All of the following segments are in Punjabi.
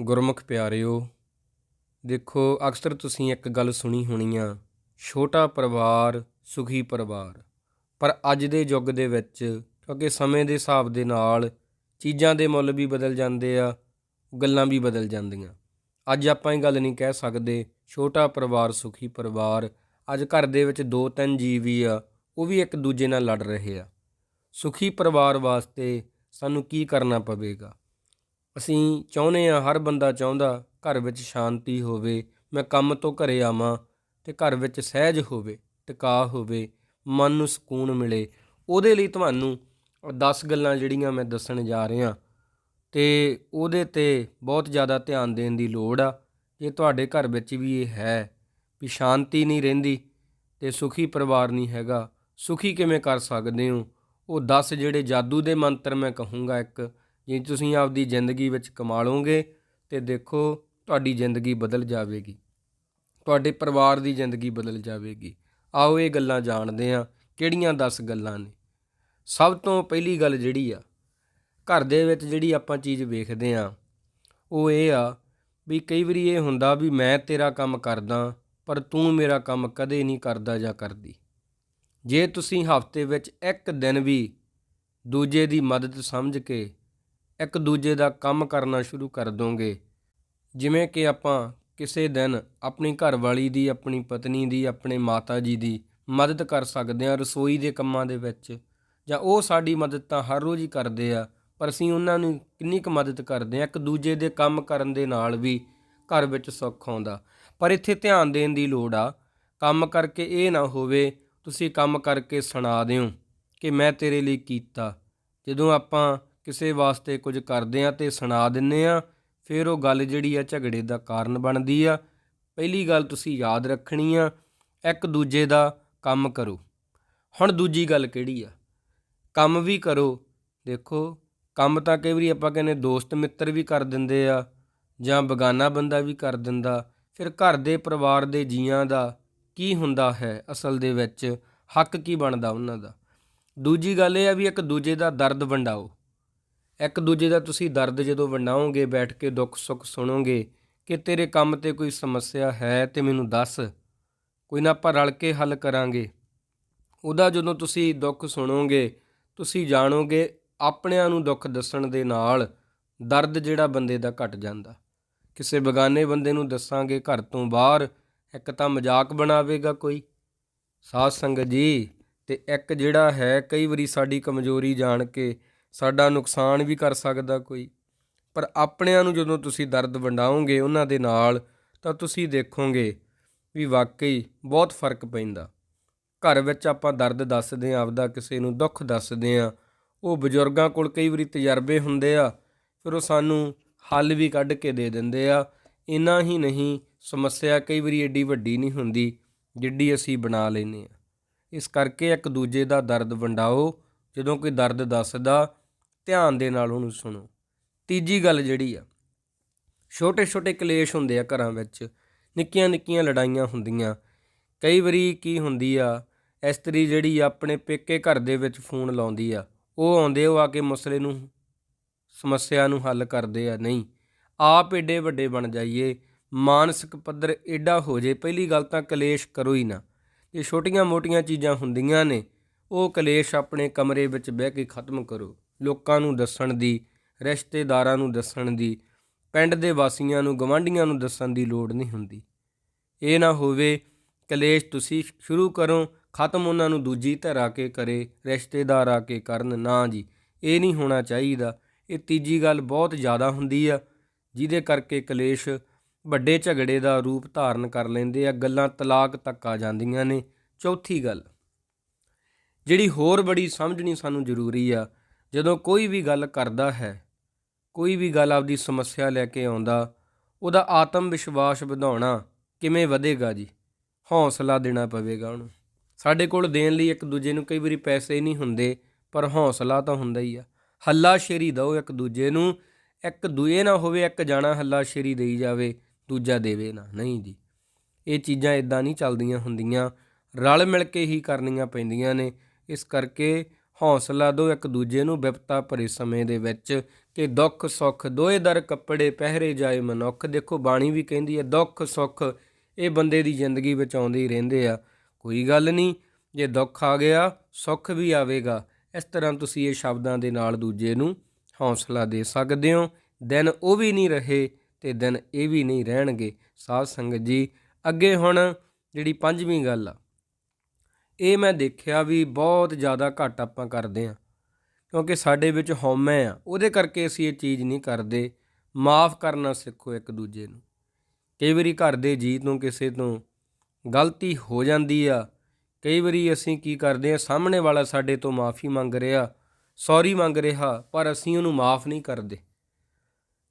ਗੁਰਮੁਖ ਪਿਆਰਿਓ, ਦੇਖੋ ਅਕਸਰ ਤੁਸੀਂ ਇੱਕ ਗੱਲ ਸੁਣੀ ਹੋਣੀ ਆ, ਛੋਟਾ ਪਰਿਵਾਰ, ਸੁਖੀ ਪਰਿਵਾਰ। ਪਰ ਅੱਜ ਦੇ ਯੁੱਗ ਦੇ ਵਿੱਚ, ਕਿਉਂਕਿ ਸਮੇਂ ਦੇ ਹਿਸਾਬ ਦੇ ਨਾਲ ਚੀਜ਼ਾਂ ਦੇ ਮੁੱਲ ਵੀ ਬਦਲ ਜਾਂਦੇ ਆ, ਗੱਲਾਂ ਵੀ ਬਦਲ ਜਾਂਦੀਆਂ। ਅੱਜ ਆਪਾਂ ਇਹ ਗੱਲ ਨਹੀਂ ਕਹਿ ਸਕਦੇ, ਛੋਟਾ ਪਰਿਵਾਰ, ਸੁਖੀ ਪਰਿਵਾਰ, ਅੱਜ ਘਰ ਦੇ ਵਿੱਚ ਦੋ ਤਿੰਨ ਜੀਵ ਵੀ ਆ, ਉਹ ਵੀ ਇੱਕ ਦੂਜੇ ਨਾਲ ਲੜ ਰਹੇ ਆ। ਸੁਖੀ ਪਰਿਵਾਰ ਵਾਸਤੇ ਸਾਨੂੰ ਕੀ ਕਰਨਾ ਪਵੇਗਾ? ਅਸੀਂ ਚਾਹੁੰਦੇ ਹਾਂ ਹਰ ਬੰਦਾ ਚਾਹੁੰਦਾ ਘਰ ਵਿੱਚ ਸ਼ਾਂਤੀ ਹੋਵੇ, ਮੈਂ ਕੰਮ ਤੋਂ ਘਰੇ ਆਵਾਂ ਤੇ ਘਰ ਵਿੱਚ ਸਹਿਜ ਹੋਵੇ, ਟਿਕਾ ਹੋਵੇ, ਮਨ ਨੂੰ ਸਕੂਨ ਮਿਲੇ। ਉਹਦੇ ਲਈ ਤੁਹਾਨੂੰ 10 ਗੱਲਾਂ ਜਿਹੜੀਆਂ ਮੈਂ ਦੱਸਣ ਜਾ ਰਿਹਾ ਤੇ ਉਹਦੇ ਤੇ ਬਹੁਤ ਜ਼ਿਆਦਾ ਧਿਆਨ ਦੇਣ ਦੀ ਲੋੜ ਆ। ਜੇ ਤੁਹਾਡੇ ਘਰ ਵਿੱਚ ਵੀ ਇਹ ਹੈ ਵੀ ਸ਼ਾਂਤੀ ਨਹੀਂ ਰਹਿੰਦੀ ਤੇ ਸੁਖੀ ਪਰਿਵਾਰ ਨਹੀਂ ਹੈਗਾ। ਸੁਖੀ ਕਿਵੇਂ ਕਰ ਸਕਦੇ ਹੋ? ਉਹ 10 ਜਿਹੜੇ ਜਾਦੂ ਦੇ ਮੰਤਰ ਮੈਂ ਕਹੂੰਗਾ ਇੱਕ ਜੇ ਤੁਸੀਂ ਆਪਦੀ ਜ਼ਿੰਦਗੀ ਵਿੱਚ ਕਮਾ ਲਓਗੇ ਤੇ ਦੇਖੋ ਤੁਹਾਡੀ ਜ਼ਿੰਦਗੀ ਬਦਲ ਜਾਵੇਗੀ। ਤੁਹਾਡੇ ਪਰਿਵਾਰ ਦੀ ਜ਼ਿੰਦਗੀ ਬਦਲ ਜਾਵੇਗੀ। ਆਓ ਇਹ ਗੱਲਾਂ ਜਾਣਦੇ ਹਾਂ, ਕਿਹੜੀਆਂ 10 ਗੱਲਾਂ ਨੇ? ਸਭ ਤੋਂ ਪਹਿਲੀ ਗੱਲ ਜਿਹੜੀ ਆ, ਘਰ ਦੇ ਵਿੱਚ ਜਿਹੜੀ ਆਪਾਂ ਚੀਜ਼ ਵੇਖਦੇ ਆ ਉਹ ਇਹ ਆ ਵੀ ਕਈ ਵਾਰੀ ਇਹ ਹੁੰਦਾ ਵੀ ਮੈਂ ਤੇਰਾ ਕੰਮ ਕਰਦਾ, ਪਰ ਤੂੰ ਮੇਰਾ ਕੰਮ ਕਦੇ ਨਹੀਂ ਕਰਦਾ ਜਾਂ ਕਰਦੀ। ਜੇ ਤੁਸੀਂ ਹਫ਼ਤੇ ਵਿੱਚ ਇੱਕ ਦਿਨ ਵੀ ਦੂਜੇ ਦੀ ਮਦਦ ਸਮਝ ਕੇ ਇੱਕ ਦੂਜੇ ਦਾ ਕੰਮ ਕਰਨਾ ਸ਼ੁਰੂ ਕਰ ਦੋਗੇ। ਜਿਵੇਂ ਕਿ ਆਪਾਂ ਕਿਸੇ ਦਿਨ ਆਪਣੀ ਘਰਵਾਲੀ ਦੀ, ਆਪਣੀ ਪਤਨੀ ਦੀ, ਆਪਣੇ ਮਾਤਾ ਜੀ ਦੀ ਮਦਦ ਕਰ ਸਕਦੇ ਹਾਂ ਰਸੋਈ ਦੇ ਕੰਮਾਂ ਦੇ ਵਿੱਚ, ਜਾਂ ਉਹ ਸਾਡੀ ਮਦਦ ਤਾਂ ਹਰ ਰੋਜ਼ ਹੀ ਕਰਦੇ ਆ, ਪਰ ਅਸੀਂ ਉਹਨਾਂ ਨੂੰ ਕਿੰਨੀ ਕੁ ਮਦਦ ਕਰਦੇ ਆ ਇੱਕ ਦੂਜੇ ਦੇ ਕੰਮ ਕਰਨ ਦੇ ਨਾਲ ਵੀ ਘਰ ਵਿੱਚ ਸੁੱਖ ਆਉਂਦਾ। ਪਰ ਇੱਥੇ ਧਿਆਨ ਦੇਣ ਦੀ ਲੋੜ ਆ, ਕੰਮ ਕਰਕੇ ਇਹ ਨਾ ਹੋਵੇ, ਤੁਸੀਂ ਕੰਮ ਕਰਕੇ ਸੁਣਾ ਦਿਓ ਕਿ ਮੈਂ ਤੇਰੇ ਲਈ ਕੀਤਾ। ਜਦੋਂ ਆਪਾਂ ਕਿਸੇ ਵਾਸਤੇ ਕੁਝ ਕਰਦੇ ਆ ਤੇ ਸੁਣਾ ਦਿੰਨੇ ਆ, ਫਿਰ ਉਹ ਗੱਲ ਜਿਹੜੀ ਆ ਝਗੜੇ ਦਾ ਕਾਰਨ ਬਣਦੀ ਆ। ਪਹਿਲੀ ਗੱਲ ਤੁਸੀਂ ਯਾਦ ਰੱਖਣੀ ਆ, ਇੱਕ ਦੂਜੇ ਦਾ ਕੰਮ ਕਰੋ। ਹੁਣ ਦੂਜੀ ਗੱਲ ਕਿਹੜੀ ਆ? ਕੰਮ ਵੀ ਕਰੋ। ਦੇਖੋ, ਕੰਮ ਤਾਂ ਕਈ ਵਾਰੀ ਆਪਾਂ ਕਹਿੰਦੇ ਦੋਸਤ ਮਿੱਤਰ ਵੀ ਕਰ ਦਿੰਦੇ ਆ, ਜਾਂ ਬਗਾਨਾ ਬੰਦਾ ਵੀ ਕਰ ਦਿੰਦਾ। ਫਿਰ ਘਰ ਦੇ ਪਰਿਵਾਰ ਦੇ ਜੀਆਂ ਦਾ ਕੀ ਹੁੰਦਾ ਹੈ ਅਸਲ ਦੇ ਵਿੱਚ? ਹੱਕ ਕੀ ਬਣਦਾ ਉਹਨਾਂ ਦਾ? ਦੂਜੀ ਗੱਲ ਇਹ ਆ ਵੀ ਇੱਕ ਦੂਜੇ ਦਾ ਦਰਦ ਵੰਡਾਓ। ਇੱਕ ਦੂਜੇ ਦਾ ਤੁਸੀਂ ਦਰਦ ਜਦੋਂ ਵੰਡਾਓਗੇ, ਬੈਠ ਕੇ ਦੁੱਖ ਸੁੱਖ ਸੁਣੋਗੇ ਕਿ ਤੇਰੇ ਕੰਮ ਤੇ ਕੋਈ ਸਮੱਸਿਆ ਹੈ ਤੇ ਮੈਨੂੰ ਦੱਸ। ਕੋਈ ਨਾ ਆਪਾਂ ਰਲ ਕੇ ਹੱਲ ਕਰਾਂਗੇ। ਉਹਦਾ ਜਦੋਂ ਤੁਸੀਂ ਦੁੱਖ ਸੁਣੋਗੇ, ਤੁਸੀਂ ਜਾਣੋਗੇ ਆਪਣਿਆਂ ਨੂੰ ਦੁੱਖ ਦੱਸਣ ਦੇ ਨਾਲ ਦਰਦ ਜਿਹੜਾ ਬੰਦੇ ਦਾ ਘਟ ਜਾਂਦਾ। ਕਿਸੇ ਬਗਾਨੇ ਬੰਦੇ ਨੂੰ ਦੱਸਾਂਗੇ, ਘਰ ਤੋਂ ਬਾਹਰ ਇੱਕ ਤਾਂ ਮਜ਼ਾਕ ਬਣਾਵੇਗਾ ਕੋਈ। ਸਾਧ ਸੰਗਤ ਜੀ, ਤੇ ਇੱਕ ਜਿਹੜਾ ਹੈ ਕਈ ਵਾਰੀ ਸਾਡੀ ਕਮਜ਼ੋਰੀ ਜਾਣ ਕੇ ਸਾਡਾ ਨੁਕਸਾਨ ਵੀ ਕਰ ਸਕਦਾ ਕੋਈ। ਪਰ ਆਪਣਿਆਂ ਨੂੰ ਜਦੋਂ ਤੁਸੀਂ ਦਰਦ ਵੰਡਾਓਗੇ, ਉਹਨਾਂ ਦੇ ਨਾਲ ਤਾਂ ਤੁਸੀਂ ਦੇਖੋਗੇ ਵੀ ਵਾਕਈ ਬਹੁਤ ਫ਼ਰਕ ਪੈਂਦਾ। ਘਰ ਵਿੱਚ ਆਪਾਂ ਦਰਦ ਦੱਸਦੇ ਆਂ ਆਪਦਾ ਕਿਸੇ ਨੂੰ ਦੁੱਖ ਦੱਸਦੇ ਆਂ ਉਹ ਬਜ਼ੁਰਗਾਂ ਕੋਲ ਕਈ ਵਾਰੀ ਤਜਰਬੇ ਹੁੰਦੇ ਆ, ਫਿਰ ਉਹ ਸਾਨੂੰ ਹੱਲ ਵੀ ਕੱਢ ਕੇ ਦੇ ਦਿੰਦੇ ਆ। ਇਨਾ ਹੀ ਨਹੀਂ, ਸਮੱਸਿਆ ਕਈ ਵਾਰੀ ਏਡੀ ਵੱਡੀ ਨਹੀਂ ਹੁੰਦੀ, ਜਿੱਡੀ ਅਸੀਂ ਬਣਾ ਲੈਨੇ ਆ ਇਸ ਕਰਕੇ ਇੱਕ ਦੂਜੇ ਦਾ ਦਰਦ ਵੰਡਾਓ। ਜਦੋਂ ਕੋਈ ਦਰਦ ਦੱਸਦਾ ਧਿਆਨ ਦੇ ਨਾਲ ਉਹਨੂੰ ਸੁਣੋ। ਤੀਜੀ ਗੱਲ ਜਿਹੜੀ ਆ ਛੋਟੇ ਛੋਟੇ ਕਲੇਸ਼ ਹੁੰਦੇ ਆ ਘਰਾਂ ਵਿੱਚ ਨਿੱਕੀਆਂ ਨਿੱਕੀਆਂ ਲੜਾਈਆਂ ਹੁੰਦੀਆਂ। ਕਈ ਵਾਰੀ ਕੀ ਹੁੰਦੀ ਆ, ਇਸਤਰੀ ਜਿਹੜੀ ਆਪਣੇ ਪੇਕੇ ਘਰ ਦੇ ਵਿੱਚ ਫੋਨ ਲਾਉਂਦੀ ਆ, ਉਹ ਆਉਂਦੇ, ਉਹ ਆ ਕੇ ਮਸਲੇ ਨੂੰ, ਸਮੱਸਿਆ ਨੂੰ ਹੱਲ ਕਰਦੇ ਆ, ਨਹੀਂ, ਆਪ ਏਡੇ ਵੱਡੇ ਬਣ ਜਾਈਏ, ਮਾਨਸਿਕ ਪੱਧਰ ਏਡਾ ਹੋ ਜੇ, ਪਹਿਲੀ ਗੱਲ ਤਾਂ ਕਲੇਸ਼ ਕਰੋ ਹੀ ਨਾ। ਜੇ ਛੋਟੀਆਂ-ਮੋਟੀਆਂ ਚੀਜ਼ਾਂ ਹੁੰਦੀਆਂ ਨੇ, ਉਹ ਕਲੇਸ਼ ਆਪਣੇ ਕਮਰੇ ਵਿੱਚ ਬਹਿ ਕੇ ਖਤਮ ਕਰੋ। ਲੋਕਾਂ ਨੂੰ ਦੱਸਣ ਦੀ, ਰਿਸ਼ਤੇਦਾਰਾਂ ਨੂੰ ਦੱਸਣ ਦੀ, ਪਿੰਡ ਦੇ ਵਾਸੀਆਂ ਨੂੰ ਗਵਾਂਢੀਆਂ ਨੂੰ ਦੱਸਣ ਦੀ ਲੋੜ ਨਹੀਂ ਹੁੰਦੀ। ਇਹ ਨਾ ਹੋਵੇ ਕਲੇਸ਼ ਤੁਸੀਂ ਸ਼ੁਰੂ ਕਰੋ, ਖਤਮ ਉਹਨਾਂ ਨੂੰ ਦੂਜੀ ਧਿਰ ਆ ਕੇ ਕਰੇ, ਰਿਸ਼ਤੇਦਾਰ ਆ ਕੇ ਕਰਨ, ਨਾ ਜੀ, ਇਹ ਨਹੀਂ ਹੋਣਾ ਚਾਹੀਦਾ। ਇਹ ਤੀਜੀ ਗੱਲ ਬਹੁਤ ਜ਼ਿਆਦਾ ਹੁੰਦੀ ਆ, ਜਿਹਦੇ ਕਰਕੇ ਕਲੇਸ਼ ਵੱਡੇ ਝਗੜੇ ਦਾ ਰੂਪ ਧਾਰਨ ਕਰ ਲੈਂਦੇ ਆ, ਗੱਲਾਂ ਤਲਾਕ ਤੱਕ ਆ ਜਾਂਦੀਆਂ ਨੇ। ਚੌਥੀ ਗੱਲ, ਜਿਹੜੀ ਹੋਰ ਬੜੀ ਸਮਝਣੀ ਸਾਨੂੰ ਜ਼ਰੂਰੀ ਆ ਜਦੋਂ ਕੋਈ ਵੀ ਗੱਲ ਕਰਦਾ ਹੈ, ਕੋਈ ਵੀ ਗੱਲ ਆਪਦੀ ਸਮੱਸਿਆ ਲੈ ਕੇ ਆਉਂਦਾ, ਉਹਦਾ ਆਤਮ ਵਿਸ਼ਵਾਸ ਵਧਾਉਣਾ ਕਿਵੇਂ ਵਧੇਗਾ ਜੀ? ਹੌਸਲਾ ਦੇਣਾ ਪਵੇਗਾ ਉਹਨੂੰ। ਸਾਡੇ ਕੋਲ ਦੇਣ ਲਈ ਇੱਕ ਦੂਜੇ ਨੂੰ ਕਈ ਵਾਰੀ ਪੈਸੇ ਨਹੀਂ ਹੁੰਦੇ, ਪਰ ਹੌਸਲਾ ਤਾਂ ਹੁੰਦਾ ਹੀ ਆ। ਹੱਲਾ ਸ਼ੇਰੀ ਦਿਓ ਇੱਕ ਦੂਜੇ ਨੂੰ, ਇੱਕ ਦੂਏ ਨਾ ਹੋਵੇ, ਇੱਕ ਜਾਣਾ ਹੱਲਾ ਸ਼ੇਰੀ ਦੇਈ ਜਾਵੇ, ਦੂਜਾ ਦੇਵੇ ਨਾ। ਨਹੀਂ ਜੀ, ਇਹ ਚੀਜ਼ਾਂ ਇਦਾਂ ਨਹੀਂ ਚੱਲਦੀਆਂ ਹੁੰਦੀਆਂ। ਰਲ ਮਿਲ ਕੇ ਹੀ ਕਰਨੀਆਂ ਪੈਂਦੀਆਂ ਨੇ। ਇਸ ਕਰਕੇ ਹੌਸਲਾ ਦਿਓ ਇੱਕ ਦੂਜੇ ਨੂੰ ਵਿਪਤਾ ਭਰੇ ਸਮੇਂ ਦੇ ਵਿੱਚ ਕਿ ਦੁੱਖ, ਸੁੱਖ ਦੋਏ ਦਰ ਕੱਪੜੇ ਪਹਿਰੇ ਜਾਏ ਮਨੁੱਖ। ਦੇਖੋ, ਬਾਣੀ ਵੀ ਕਹਿੰਦੀ ਹੈ, ਦੁੱਖ, ਸੁੱਖ ਇਹ ਬੰਦੇ ਦੀ ਜ਼ਿੰਦਗੀ ਵਿੱਚ ਆਉਂਦੇ ਹੀ ਰਹਿੰਦੇ ਆ। ਕੋਈ ਗੱਲ ਨਹੀਂ, ਜੇ ਦੁੱਖ ਆ ਗਿਆ, ਸੁੱਖ ਵੀ ਆਵੇਗਾ। ਇਸ ਤਰ੍ਹਾਂ ਤੁਸੀਂ ਇਹ ਸ਼ਬਦਾਂ ਦੇ ਨਾਲ ਦੂਜੇ ਨੂੰ ਹੌਸਲਾ ਦੇ ਸਕਦੇ ਹੋ। ਦਿਨ ਉਹ ਵੀ ਨਹੀਂ ਰਹੇ ਤੇ ਦਿਨ ਇਹ ਵੀ ਨਹੀਂ ਰਹਿਣਗੇ। ਸਾਧ ਸੰਗਤ ਜੀ, ਅੱਗੇ ਹੁਣ ਜਿਹੜੀ ਪੰਜਵੀਂ ਗੱਲ ਆ ਇਹ ਮੈਂ ਦੇਖਿਆ ਵੀ ਬਹੁਤ ਜ਼ਿਆਦਾ ਘੱਟ ਆਪਾਂ ਕਰਦੇ ਆ ਕਿਉਂਕਿ ਸਾਡੇ ਵਿੱਚ ਹਉਮੈ ਆ, ਉਹਦੇ ਕਰਕੇ ਅਸੀਂ ਇਹ ਚੀਜ਼ ਨਹੀਂ ਕਰਦੇ, ਮਾਫ ਕਰਨਾ ਸਿੱਖੋ ਇੱਕ ਦੂਜੇ ਨੂੰ। ਕਈ ਵਾਰੀ ਘਰ ਦੇ ਜੀਅ ਤੋਂ ਕਿਸੇ ਤੋਂ ਗਲਤੀ ਹੋ ਜਾਂਦੀ ਆ, ਕਈ ਵਾਰੀ ਅਸੀਂ ਕੀ ਕਰਦੇ ਆ ਸਾਹਮਣੇ ਵਾਲਾ ਸਾਡੇ ਤੋਂ ਮਾਫੀ ਮੰਗ ਰਿਹਾ, ਸੌਰੀ ਮੰਗ ਰਿਹਾ, ਪਰ ਅਸੀਂ ਉਹਨੂੰ ਮਾਫ ਨਹੀਂ ਕਰਦੇ।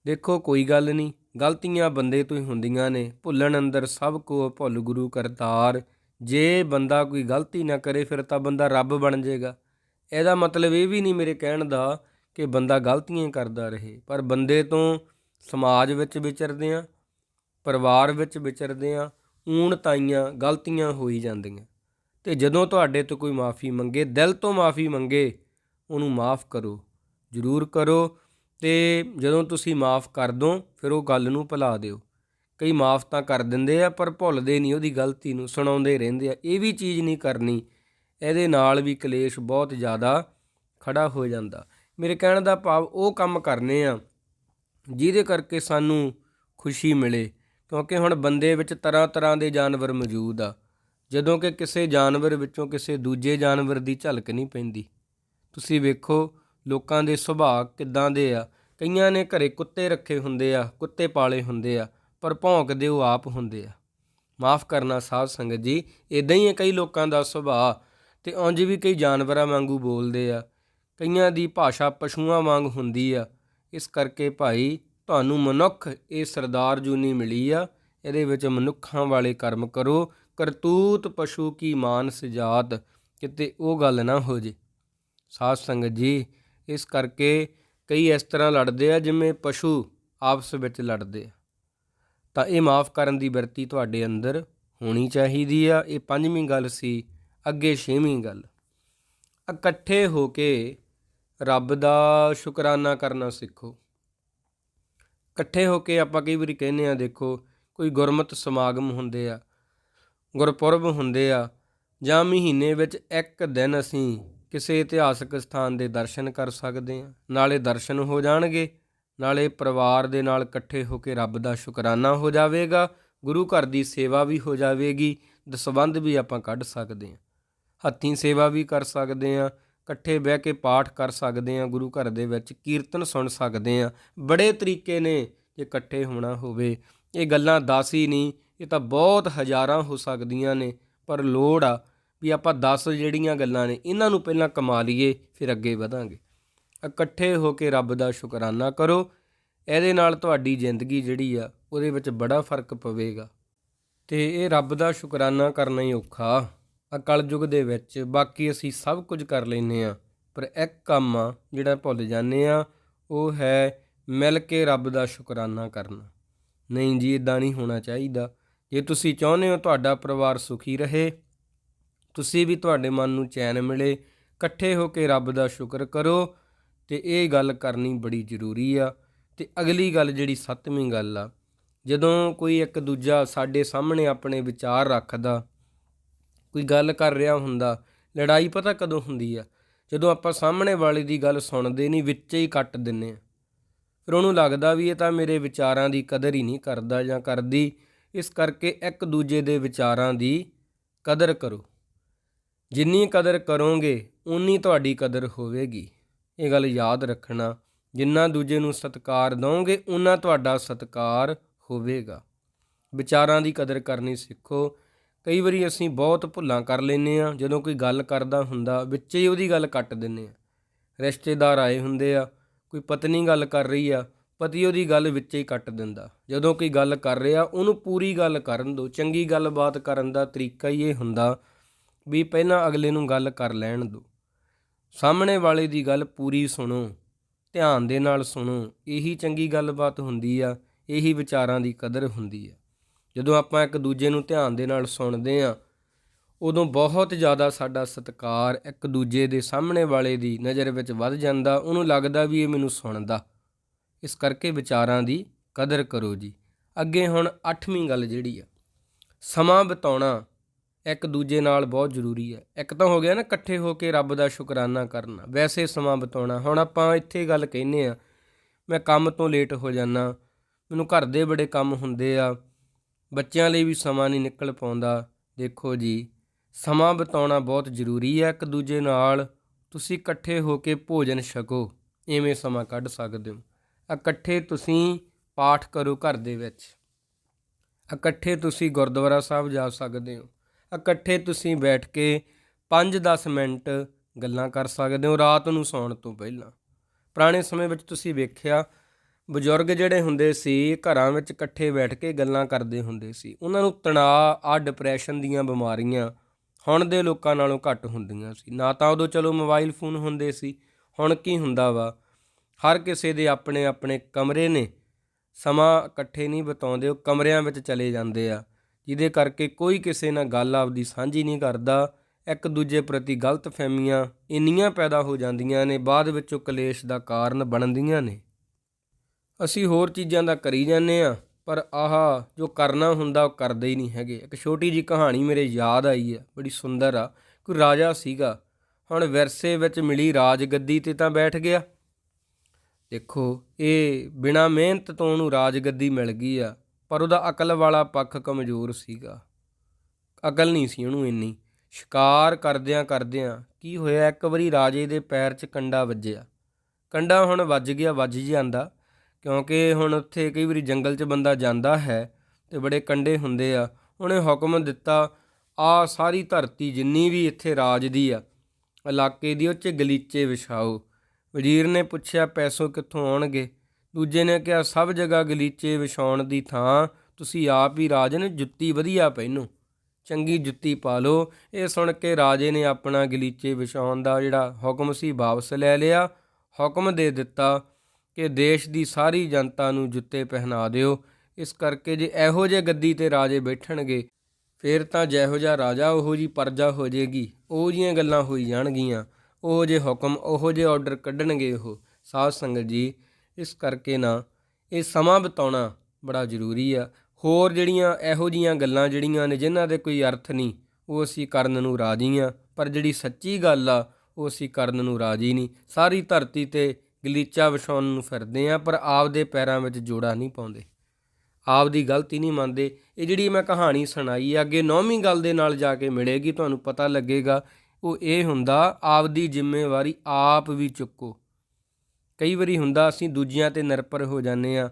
ਦੇਖੋ, ਕੋਈ ਗੱਲ ਨਹੀਂ, ਗਲਤੀਆਂ ਬੰਦੇ ਤੋਂ ਹੀ ਹੁੰਦੀਆਂ ਨੇ, ਭੁੱਲਣ ਅੰਦਰ ਸਭ ਕੋ ਭੁੱਲ ਗੁਰੂ ਕਰਤਾਰ ਜੇ ਬੰਦਾ ਕੋਈ ਗਲਤੀ ਨਾ ਕਰੇ, ਫਿਰ ਤਾਂ ਬੰਦਾ ਰੱਬ ਬਣ ਜਾਏਗਾ। ਇਹਦਾ ਮਤਲਬ ਇਹ ਵੀ ਨਹੀਂ ਮੇਰੇ ਕਹਿਣ ਦਾ ਕਿ ਬੰਦਾ ਗਲਤੀਆਂ ਕਰਦਾ ਰਹੇ। ਪਰ ਬੰਦੇ ਤੋਂ ਸਮਾਜ ਵਿੱਚ ਵਿਚਰਦੇ ਆ ਪਰਿਵਾਰ ਵਿੱਚ ਵਿਚਰਦੇ ਆ ਊਣ ਤਾਈਆਂ ਗਲਤੀਆਂ ਹੋਈ ਜਾਂਦੀਆਂ। ਤੇ ਜਦੋਂ ਤੁਹਾਡੇ ਤੋਂ ਕੋਈ ਮਾਫੀ ਮੰਗੇ, ਦਿਲ ਤੋਂ ਮਾਫੀ ਮੰਗੇ, ਉਹਨੂੰ ਮਾਫ ਕਰੋ, ਜ਼ਰੂਰ ਕਰੋ। ਤੇ ਜਦੋਂ ਤੁਸੀਂ ਮਾਫ ਕਰ ਦੋ, ਫਿਰ ਉਹ ਗੱਲ ਨੂੰ ਭੁਲਾ ਦਿਓ। ਕਈ ਮਾਫ ਤਾਂ ਕਰ ਦਿੰਦੇ ਆ, ਪਰ ਭੁੱਲਦੇ ਨਹੀਂ, ਉਹਦੀ ਗਲਤੀ ਨੂੰ ਸੁਣਾਉਂਦੇ ਰਹਿੰਦੇ ਆ। ਇਹ ਵੀ ਚੀਜ਼ ਨਹੀਂ ਕਰਨੀ, ਇਹਦੇ ਨਾਲ ਵੀ ਕਲੇਸ਼ ਬਹੁਤ ਜ਼ਿਆਦਾ ਖੜਾ ਹੋ ਜਾਂਦਾ। ਮੇਰੇ ਕਹਿਣ ਦਾ ਭਾਵ ਉਹ ਕੰਮ ਕਰਨੇ ਆ, ਜਿਹਦੇ ਕਰਕੇ ਸਾਨੂੰ ਖੁਸ਼ੀ ਮਿਲੇ, ਕਿਉਂਕਿ ਹੁਣ ਬੰਦੇ ਵਿੱਚ ਤਰ੍ਹਾਂ ਤਰ੍ਹਾਂ ਦੇ ਜਾਨਵਰ ਮੌਜੂਦ ਆ। ਜਦੋਂ ਕਿ ਕਿਸੇ ਜਾਨਵਰ ਵਿੱਚੋਂ ਕਿਸੇ ਦੂਜੇ ਜਾਨਵਰ ਦੀ ਝਲਕ ਨਹੀਂ ਪੈਂਦੀ। ਤੁਸੀਂ ਵੇਖੋ ਲੋਕਾਂ ਦੇ ਸੁਭਾਅ ਕਿੱਦਾਂ ਦੇ ਆ। ਕਈਆਂ ਨੇ ਘਰੇ ਕੁੱਤੇ ਰੱਖੇ ਹੁੰਦੇ ਆ, ਕੁੱਤੇ ਪਾਲੇ ਹੁੰਦੇ ਆ। ਪਰ ਭੌਂਕਦੇ ਉਹ ਆਪ ਹੁੰਦੇ ਆ। ਮਾਫ ਕਰਨਾ ਸਾਧ ਸੰਗਤ ਜੀ ਇਦਾਂ ਹੀ ਹੈ ਕਈ ਲੋਕਾਂ ਦਾ ਸੁਭਾਅ ਤੇ ਉਂਝ ਵੀ ਕਈ ਜਾਨਵਰਾਂ ਵਾਂਗੂ ਬੋਲਦੇ ਆ। ਕਈਆਂ ਦੀ ਭਾਸ਼ਾ ਪਸ਼ੂਆਂ ਵਾਂਗ ਹੁੰਦੀ ਆ। ਇਸ ਕਰਕੇ ਭਾਈ, ਤੁਹਾਨੂੰ ਮਨੁੱਖ ਇਹ ਸਰਦਾਰ ਜੂਨੀ ਮਿਲੀ ਆ। ਇਹਦੇ ਵਿੱਚ ਮਨੁੱਖਾਂ ਵਾਲੇ ਕਰਮ ਕਰੋ। ਕਰਤੂਤ ਪਸ਼ੂ ਕੀ ਮਾਨਸ ਜਾਤ, ਕਿਤੇ ਉਹ ਗੱਲ ਨਾ ਹੋ ਜੇ। ਸਾਧ ਸੰਗਤ ਜੀ, ਇਸ ਕਰਕੇ ਕਈ ਇਸ ਤਰ੍ਹਾਂ ਲੜਦੇ ਆ ਜਿਵੇਂ ਪਸ਼ੂ ਆਪਸ ਵਿੱਚ ਲੜਦੇ ਆ। ਤਾਂ ਇਹ ਮਾਫ ਕਰਨ ਦੀ ਵਰਤੀ ਤੁਹਾਡੇ ਅੰਦਰ ਹੋਣੀ ਚਾਹੀਦੀ ਆ। ਇਹ ਪੰਜਵੀਂ ਗੱਲ ਸੀ, ਅੱਗੇ ਛੇਵੀਂ ਗੱਲ। ਇਕੱਠੇ ਹੋ ਕੇ ਰੱਬ ਦਾ ਸ਼ੁਕਰਾਨਾ ਕਰਨਾ ਸਿੱਖੋ। ਇਕੱਠੇ ਹੋ ਕੇ ਆਪਾਂ ਕਈ ਵਾਰੀ ਕਹਿੰਦੇ ਆ, ਦੇਖੋ, ਕੋਈ ਗੁਰਮਤ ਸਮਾਗਮ ਹੁੰਦੇ ਆ, ਗੁਰਪੁਰਬ ਹੁੰਦੇ ਆ, ਜਾਂ ਮਹੀਨੇ ਵਿੱਚ ਇੱਕ ਦਿਨ ਅਸੀਂ ਕਿਸੇ ਇਤਿਹਾਸਕ ਸਥਾਨ ਦੇ ਦਰਸ਼ਨ ਕਰ ਸਕਦੇ ਆ। ਨਾਲੇ ਦਰਸ਼ਨ ਹੋ ਜਾਣਗੇ। ਨਾਲੇ ਪਰਿਵਾਰ ਦੇ ਨਾਲ ਇਕੱਠੇ ਹੋ ਕੇ ਰੱਬ ਦਾ ਸ਼ੁਕਰਾਨਾ ਹੋ ਜਾਵੇਗਾ, ਗੁਰੂ ਘਰ ਦੀ ਸੇਵਾ ਵੀ ਹੋ ਜਾਵੇਗੀ ਦਸਵੰਧ ਵੀ ਆਪਾਂ ਕੱਢ ਸਕਦੇ ਹਾਂ। ਹੱਥੀਂ ਸੇਵਾ ਵੀ ਕਰ ਸਕਦੇ ਹਾਂ, ਇਕੱਠੇ ਬਹਿ ਕੇ ਪਾਠ ਕਰ ਸਕਦੇ ਹਾਂ, ਗੁਰੂ ਘਰ ਦੇ ਵਿੱਚ ਕੀਰਤਨ ਸੁਣ ਸਕਦੇ ਹਾਂ। ਬੜੇ ਤਰੀਕੇ ਨੇ ਜੇ ਇਕੱਠੇ ਹੋਣਾ ਹੋਵੇ। ਇਹ ਗੱਲਾਂ ਦਸ ਹੀ ਨਹੀਂ, ਇਹ ਤਾਂ ਬਹੁਤ ਹਜ਼ਾਰਾਂ ਹੋ ਸਕਦੀਆਂ ਨੇ, ਪਰ ਲੋੜ ਆ ਵੀ ਆਪਾਂ 10 ਜਿਹੜੀਆਂ ਗੱਲਾਂ ਨੇ, ਇਹਨਾਂ ਨੂੰ ਪਹਿਲਾਂ ਕਮਾ ਲਈਏ, ਫਿਰ ਅੱਗੇ ਵਧਾਂਗੇ। ਇਕੱਠੇ ਹੋ ਕੇ ਰੱਬ ਦਾ ਸ਼ੁਕਰਾਨਾ ਕਰੋ, ਇਹਦੇ ਨਾਲ ਤੁਹਾਡੀ ਜ਼ਿੰਦਗੀ ਜਿਹੜੀ ਆ, ਉਹਦੇ ਵਿੱਚ ਬੜਾ ਫ਼ਰਕ ਪਵੇਗਾ। ਤੇ ਇਹ ਰੱਬ ਦਾ ਸ਼ੁਕਰਾਨਾ ਕਰਨਾ ਹੀ ਔਖਾ। ਅਕਲ ਯੁੱਗ ਦੇ ਵਿੱਚ ਬਾਕੀ ਅਸੀਂ ਸਭ ਕੁਝ ਕਰ ਲੈਨੇ ਆ ਪਰ ਇੱਕ ਕੰਮ ਆ ਜਿਹੜਾ ਭੁੱਲ ਜਾਂਦੇ ਆ ਉਹ ਹੈ ਮਿਲ ਕੇ ਰੱਬ ਦਾ ਸ਼ੁਕਰਾਨਾ ਕਰਨਾ। ਨਹੀਂ ਜੀ ਇਦਾਂ ਨਹੀਂ ਹੋਣਾ ਚਾਹੀਦਾ। ਜੇ ਤੁਸੀਂ ਚਾਹੁੰਦੇ ਹੋ ਤੁਹਾਡਾ ਪਰਿਵਾਰ ਸੁਖੀ ਰਹੇ, ਤੁਸੀਂ ਵੀ ਤੁਹਾਡੇ ਮਨ ਨੂੰ ਚੈਨ ਮਿਲੇ, ਇਕੱਠੇ ਹੋ ਕੇ ਰੱਬ ਦਾ ਸ਼ੁਕਰ ਕਰੋ ਤੇ ਇਹ ਗੱਲ ਕਰਨੀ ਬੜੀ ਜ਼ਰੂਰੀ ਆ। ਤੇ ਅਗਲੀ ਗੱਲ ਜਿਹੜੀ ਸੱਤਵੀਂ ਗੱਲ ਆ, ਜਦੋਂ ਕੋਈ ਇੱਕ ਦੂਜਾ ਸਾਡੇ ਸਾਹਮਣੇ ਆਪਣੇ ਵਿਚਾਰ ਰੱਖਦਾ, ਕੋਈ ਗੱਲ ਕਰ ਰਿਹਾ ਹੁੰਦਾ, ਲੜਾਈ ਪਤਾ ਕਦੋਂ ਹੁੰਦੀ ਆ? ਜਦੋਂ ਆਪਾਂ ਸਾਹਮਣੇ ਵਾਲੇ ਦੀ ਗੱਲ ਸੁਣਦੇ ਨਹੀਂ, ਵਿੱਚ ਹੀ ਕੱਟ ਦਿੰਨੇ ਆ। ਫਿਰ ਉਹਨੂੰ ਲੱਗਦਾ ਵੀ ਇਹ ਤਾਂ ਮੇਰੇ ਵਿਚਾਰਾਂ ਦੀ ਕਦਰ ਹੀ ਨਹੀਂ ਕਰਦਾ ਜਾਂ ਕਰਦੀ, ਇਸ ਕਰਕੇ ਇੱਕ ਦੂਜੇ ਦੇ ਵਿਚਾਰਾਂ ਦੀ ਕਦਰ ਕਰੋ। ਜਿੰਨੀ ਕਦਰ ਕਰੋਗੇ ਉਨੀ ਤੁਹਾਡੀ ਕਦਰ ਹੋਵੇਗੀ। ਇਹ ਗੱਲ ਯਾਦ ਰੱਖਣਾ, ਜਿੰਨਾ ਦੂਜੇ ਨੂੰ ਸਤਿਕਾਰ ਦਿਓਗੇ ਉਨਾ ਤੁਹਾਡਾ ਸਤਿਕਾਰ ਹੋਵੇਗਾ। ਵਿਚਾਰਾਂ ਦੀ ਕਦਰ ਕਰਨੀ ਸਿੱਖੋ। ਕਈ ਵਾਰੀ ਅਸੀਂ ਬਹੁਤ ਭੁੱਲਾਂ ਕਰ ਲੈਨੇ ਆ ਜਦੋਂ ਕੋਈ ਗੱਲ ਕਰਦਾ ਹੁੰਦਾ, ਵਿੱਚ ਹੀ ਉਹਦੀ ਗੱਲ ਕੱਟ ਦਿੰਨੇ ਆ ਰਿਸ਼ਤੇਦਾਰ ਆਏ ਹੁੰਦੇ ਆ, ਕੋਈ ਪਤਨੀ ਗੱਲ ਕਰ ਰਹੀ ਆ, ਪਤੀ ਉਹਦੀ ਗੱਲ ਵਿੱਚ ਹੀ ਕੱਟ ਦਿੰਦਾ। ਜਦੋਂ ਕੋਈ ਗੱਲ ਕਰ ਰਿਹਾ, ਉਹਨੂੰ ਪੂਰੀ ਗੱਲ ਕਰਨ ਦਿਓ ਚੰਗੀ ਗੱਲਬਾਤ ਕਰਨ ਦਾ ਤਰੀਕਾ ਹੀ ਇਹ ਹੁੰਦਾ, ਵੀ ਪਹਿਲਾਂ ਅਗਲੇ ਨੂੰ ਗੱਲ ਕਰ ਲੈਣ ਦਿਓ ਸਾਹਮਣੇ ਵਾਲੇ ਦੀ ਗੱਲ ਪੂਰੀ ਸੁਣੋ, ਧਿਆਨ ਦੇ ਨਾਲ ਸੁਣੋ, ਇਹੀ ਚੰਗੀ ਗੱਲਬਾਤ ਹੁੰਦੀ ਆ, ਇਹੀ ਵਿਚਾਰਾਂ ਦੀ ਕਦਰ ਹੁੰਦੀ ਆ। ਜਦੋਂ ਆਪਾਂ ਇੱਕ ਦੂਜੇ ਨੂੰ ਧਿਆਨ ਦੇ ਨਾਲ ਸੁਣਦੇ ਆ, ਉਦੋਂ ਬਹੁਤ ਜ਼ਿਆਦਾ ਸਾਡਾ ਸਤਿਕਾਰ ਇੱਕ ਦੂਜੇ ਦੇ ਸਾਹਮਣੇ ਵਾਲੇ ਦੀ ਨਜ਼ਰ ਵਿੱਚ ਵੱਧ ਜਾਂਦਾ, ਉਹਨੂੰ ਲੱਗਦਾ ਵੀ ਇਹ ਮੈਨੂੰ ਸੁਣਦਾ। ਇਸ ਕਰਕੇ ਵਿਚਾਰਾਂ ਦੀ ਕਦਰ ਕਰੋ ਜੀ। ਅੱਗੇ ਹੁਣ 8ਵੀਂ ਗੱਲ ਜਿਹੜੀ ਆ, ਸਮਾਂ ਬਿਤਾਉਣਾ ਇੱਕ ਦੂਜੇ ਨਾਲ ਬਹੁਤ ਜ਼ਰੂਰੀ ਹੈ। ਇੱਕ ਤਾਂ ਹੋ ਗਿਆ ਨਾ ਇਕੱਠੇ ਹੋ ਕੇ ਰੱਬ ਦਾ ਸ਼ੁਕਰਾਨਾ ਕਰਨਾ, ਵੈਸੇ ਸਮਾਂ ਬਿਤਾਉਣਾ। ਹੁਣ ਆਪਾਂ ਇੱਥੇ ਗੱਲ ਕਹਿੰਨੇ ਆ ਮੈਂ ਕੰਮ ਤੋਂ ਲੇਟ ਹੋ ਜਾਣਾ ਮੈਨੂੰ ਘਰ ਦੇ ਬੜੇ ਕੰਮ ਹੁੰਦੇ ਆ, ਬੱਚਿਆਂ ਲਈ ਵੀ ਸਮਾਂ ਨਹੀਂ ਨਿਕਲ ਪਾਉਂਦਾ। ਦੇਖੋ ਜੀ, ਸਮਾਂ ਬਿਤਾਉਣਾ ਬਹੁਤ ਜ਼ਰੂਰੀ ਹੈ। ਇੱਕ ਦੂਜੇ ਨਾਲ ਤੁਸੀਂ ਇਕੱਠੇ ਹੋ ਕੇ ਭੋਜਨ ਛਕੋ, ਐਵੇਂ ਸਮਾਂ ਕੱਢ ਸਕਦੇ ਹੋ। ਇਕੱਠੇ ਤੁਸੀਂ ਪਾਠ ਕਰੋ ਘਰ ਦੇ ਵਿੱਚ। ਇਕੱਠੇ ਤੁਸੀਂ ਗੁਰਦੁਆਰਾ ਸਾਹਿਬ ਜਾ ਸਕਦੇ ਹੋ। ਇਕੱਠੇ ਤੁਸੀਂ ਬੈਠ ਕੇ 5-10 ਮਿੰਟ ਗੱਲਾਂ ਕਰ ਸਕਦੇ ਹੋ, ਰਾਤ ਨੂੰ ਸੌਣ ਤੋਂ ਪਹਿਲਾਂ। ਪੁਰਾਣੇ ਸਮੇਂ ਵਿੱਚ ਤੁਸੀਂ ਵੇਖਿਆ, ਬਜ਼ੁਰਗ ਜਿਹੜੇ ਹੁੰਦੇ ਸੀ, ਘਰਾਂ ਵਿੱਚ ਇਕੱਠੇ ਬੈਠ ਕੇ ਗੱਲਾਂ ਕਰਦੇ ਹੁੰਦੇ ਸੀ। ਉਹਨਾਂ ਨੂੰ ਤਣਾਅ ਆ ਡਿਪਰੈਸ਼ਨ ਦੀਆਂ ਬਿਮਾਰੀਆਂ ਹੁਣ ਦੇ ਲੋਕਾਂ ਨਾਲੋਂ ਘੱਟ ਹੁੰਦੀਆਂ ਸੀ। ਨਾ ਤਾਂ ਉਦੋਂ ਚਲੋ ਮੋਬਾਈਲ ਫੋਨ ਹੁੰਦੇ ਸੀ, ਹੁਣ ਕੀ ਹੁੰਦਾ ਵਾ? ਹਰ ਕਿਸੇ ਦੇ ਆਪਣੇ ਆਪਣੇ ਕਮਰੇ ਨੇ। ਸਮਾਂ ਇਕੱਠੇ ਨਹੀਂ ਬਿਤਾਉਂਦੇ, ਉਹ ਕਮਰਿਆਂ ਵਿੱਚ ਚਲੇ ਜਾਂਦੇ ਆ। ਜਿਹਦੇ ਕਰਕੇ ਕੋਈ ਕਿਸੇ ਨਾਲ ਗੱਲ ਆਪਦੀ ਸਾਂਝੀ ਨਹੀਂ ਕਰਦਾ, ਇੱਕ ਦੂਜੇ ਪ੍ਰਤੀ ਗਲਤ ਫਹਿਮੀਆਂ ਇੰਨੀਆਂ ਪੈਦਾ ਹੋ ਜਾਂਦੀਆਂ ਨੇ, ਬਾਅਦ ਵਿੱਚ ਉਹ ਕਲੇਸ਼ ਦਾ ਕਾਰਨ ਬਣਦੀਆਂ ਨੇ। ਅਸੀਂ ਹੋਰ ਚੀਜ਼ਾਂ ਦਾ ਕਰੀ ਜਾਂਦੇ ਆ ਪਰ ਆਹ ਜੋ ਕਰਨਾ ਹੁੰਦਾ ਉਹ ਕਰਦੇ ਹੀ ਨਹੀਂ ਹੈਗੇ। ਇੱਕ ਛੋਟੀ ਜੀ ਕਹਾਣੀ ਮੇਰੇ ਯਾਦ ਆਈ ਆ ਬੜੀ ਸੁੰਦਰ ਆ। ਕੋਈ ਰਾਜਾ ਸੀਗਾ, ਹੁਣ ਵਿਰਸੇ ਵਿੱਚ ਮਿਲੀ ਰਾਜ ਗੱਦੀ ਤੇ ਤਾਂ ਬੈਠ ਗਿਆ। ਦੇਖੋ, ਇਹ ਬਿਨਾ ਮਿਹਨਤ ਤੋਂ ਉਹਨੂੰ ਰਾਜ ਗੱਦੀ ਮਿਲ ਗਈ ਆ। ਪਰ ਉਹਦਾ ਅਕਲ ਵਾਲਾ ਪੱਖ ਕਮਜ਼ੋਰ ਸੀਗਾ। ਅਕਲ ਨਹੀਂ ਸੀ ਉਹਨੂੰ ਇੰਨੀ। ਸ਼ਿਕਾਰ ਕਰਦਿਆਂ ਕਰਦਿਆਂ ਕੀ ਹੋਇਆ, ਇੱਕ ਵਾਰੀ ਰਾਜੇ ਦੇ ਪੈਰ 'ਚ ਕੰਡਾ ਵੱਜਿਆ। ਕੰਡਾ ਹੁਣ ਵੱਜ ਗਿਆ, ਵੱਜ ਜਾਂਦਾ, ਕਿਉਂਕਿ ਹੁਣ ਉੱਥੇ ਕਈ ਵਾਰੀ ਜੰਗਲ 'ਚ ਬੰਦਾ ਜਾਂਦਾ ਹੈ ਤੇ ਬੜੇ ਕੰਡੇ ਹੁੰਦੇ ਆ। ਉਹਨੇ ਹੁਕਮ ਦਿੱਤਾ, ਆ ਸਾਰੀ ਧਰਤੀ ਜਿੰਨੀ ਵੀ ਇੱਥੇ ਰਾਜ ਦੀ ਆ, ਇਲਾਕੇ ਦੀ, ਉਹ 'ਚ ਗਲੀਚੇ ਵਿਛਾਓ। ਵਜ਼ੀਰ ਨੇ ਪੁੱਛਿਆ, ਪੈਸੋ ਕਿੱਥੋਂ ਆਉਣਗੇ? ਦੂਜੇ ਨੇ ਕਿਹਾ, ਸਭ ਜਗ੍ਹਾ ਗਲੀਚੇ ਵਿਛਾਉਣ ਦੀ ਥਾਂ, ਤੁਸੀਂ ਆਪ ਹੀ ਰਾਜਨ ਜੁੱਤੀ ਵਧੀਆ ਪਹਿਨੋ ਚੰਗੀ ਜੁੱਤੀ ਪਾ ਲਓ। ਇਹ ਸੁਣ ਕੇ ਰਾਜੇ ਨੇ ਆਪਣਾ ਗਲੀਚੇ ਵਿਛਾਉਣ ਦਾ ਜਿਹੜਾ ਹੁਕਮ ਸੀ, ਵਾਪਸ ਲੈ ਲਿਆ। ਹੁਕਮ ਦੇ ਦਿੱਤਾ ਕਿ ਦੇਸ਼ ਦੀ ਸਾਰੀ ਜਨਤਾ ਨੂੰ ਜੁੱਤੇ ਪਹਿਨਾ ਦਿਓ। ਇਸ ਕਰਕੇ ਜੇ ਇਹੋ ਜਿਹੇ ਗੱਦੀ ਤੇ ਰਾਜੇ ਬੈਠਣਗੇ, ਫਿਰ ਤਾਂ ਜਿਹੋ ਜਿਹਾ ਰਾਜਾ, ਉਹੋ ਜੀ ਪਰਜਾ ਹੋ ਜਾਏਗੀ। ਉਹ ਜੀਆਂ ਗੱਲਾਂ ਹੋਈ ਜਾਣਗੀਆਂ। ਉਹ ਜੇ ਹੁਕਮ, ਉਹੋ ਜੇ ਆਰਡਰ ਕੱਢਣਗੇ ਉਹ। ਸਾਧ ਸੰਗਤ ਜੀ ਇਸ ਕਰਕੇ ਨਾ ਇਹ ਸਮਾਂ ਬਿਤਾਉਣਾ ਬੜਾ ਜ਼ਰੂਰੀ ਆ। ਹੋਰ ਜਿਹੜੀਆਂ ਇਹੋ ਜੀਆਂ ਗੱਲਾਂ ਜਿਹੜੀਆਂ ਨੇ ਜਿਨ੍ਹਾਂ ਦੇ ਕੋਈ ਅਰਥ ਨਹੀਂ, ਉਹ ਅਸੀਂ ਕਰਨ ਨੂੰ ਰਾਜੀ ਆ। ਪਰ ਜਿਹੜੀ ਸੱਚੀ ਗੱਲ ਆ, ਉਹ ਅਸੀਂ ਕਰਨ ਨੂੰ ਰਾਜੀ ਨਹੀਂ। ਸਾਰੀ ਧਰਤੀ ਤੇ ਗਲੀਚਾ ਵਿਛਾਉਣ ਨੂੰ ਫਿਰਦੇ ਆ, ਪਰ ਆਪਦੇ ਪੈਰਾਂ ਵਿੱਚ ਜੋੜਾ ਨਹੀਂ ਪਾਉਂਦੇ। ਆਪਦੀ ਗਲਤੀ ਨਹੀਂ ਮੰਨਦੇ। ਇਹ ਜਿਹੜੀ ਮੈਂ ਕਹਾਣੀ ਸੁਣਾਈ ਆ, ਅੱਗੇ ਨੌਵੀਂ ਗੱਲ ਦੇ ਨਾਲ ਜਾ ਕੇ ਮਿਲੇਗੀ, ਤੁਹਾਨੂੰ ਪਤਾ ਲੱਗੇਗਾ। ਉਹ ਇਹ ਹੁੰਦਾ, ਆਪਦੀ ਜ਼ਿੰਮੇਵਾਰੀ ਆਪ ਵੀ ਚੁੱਕੋ। ਕਈ ਵਾਰੀ ਹੁੰਦਾ ਅਸੀਂ ਦੂਜਿਆਂ ਤੇ ਨਿਰਭਰ ਹੋ ਜਾਂਦੇ ਆ